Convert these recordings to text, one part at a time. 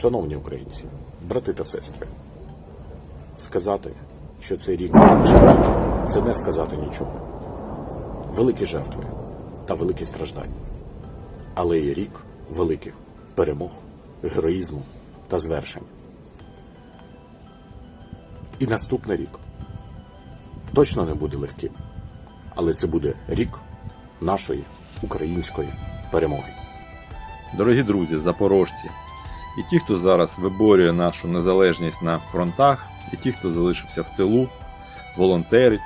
Шановні українці, брати та сестри, сказати, що цей рік важкий, це не сказати нічого. Великі жертви та великі страждання. Але і рік великих перемог, героїзму та звершень. І наступний рік точно не буде легким, але це буде рік нашої української перемоги. Дорогі друзі, запорожці, і ті, хто зараз виборює нашу незалежність на фронтах, і ті, хто залишився в тилу, волонтери,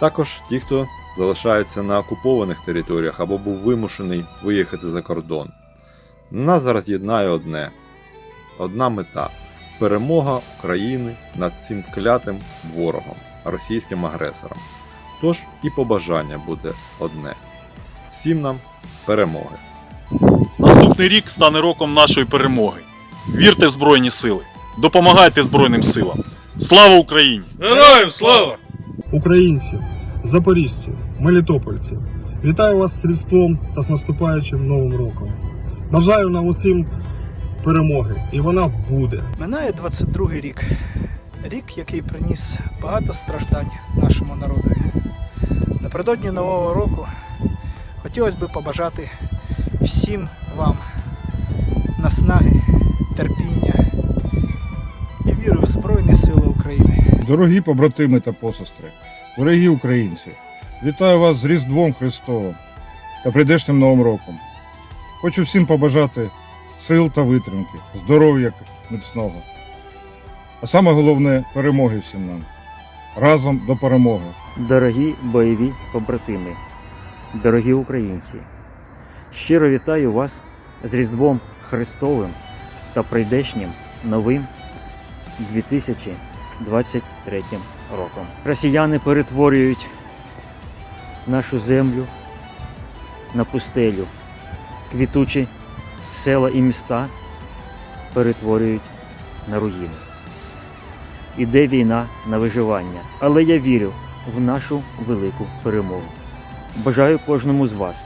також ті, хто залишається на окупованих територіях або був вимушений виїхати за кордон. Нас зараз єднає одне: одна мета перемога України над цим клятим ворогом, російським агресором. Тож і побажання буде одне: всім нам перемоги! Наступний рік стане роком нашої перемоги. Вірте в Збройні Сили. Допомагайте Збройним силам. Слава Україні! Героям слава! Українці, запоріжці, мелітопольці, вітаю вас з Різдвом та з наступаючим Новим роком. Бажаю нам усім перемоги, і вона буде. Минає 22-й рік. Рік, який приніс багато страждань нашому народу. Напередодні Нового року хотілося б побажати всім вам наснаги, терпіння і віри в Збройні Сили України. Дорогі побратими та посестри, дорогі українці, вітаю вас з Різдвом Христовим та прийдешнім Новим роком. Хочу всім побажати сил та витримки, здоров'я міцного. А саме головне перемоги всім нам. Разом до перемоги. Дорогі бойові побратими, дорогі українці, щиро вітаю вас з Різдвом Христовим та прийдешнім новим 2023 роком. Росіяни перетворюють нашу землю на пустелю, квітучі села і міста перетворюють на руїни. Іде війна на виживання, але я вірю в нашу велику перемогу. Бажаю кожному з вас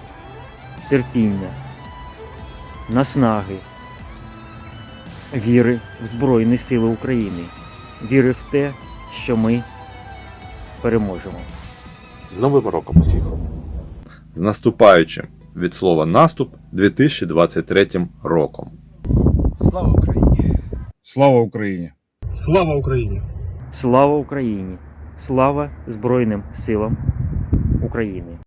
терпіння, наснаги, віри в Збройні Сили України, віри в те, що ми переможемо. З Новим роком усіх! з наступаючим від слова наступ 2023 роком. Слава Україні! Слава Україні! Слава Україні! Слава Україні! Слава Збройним силам України!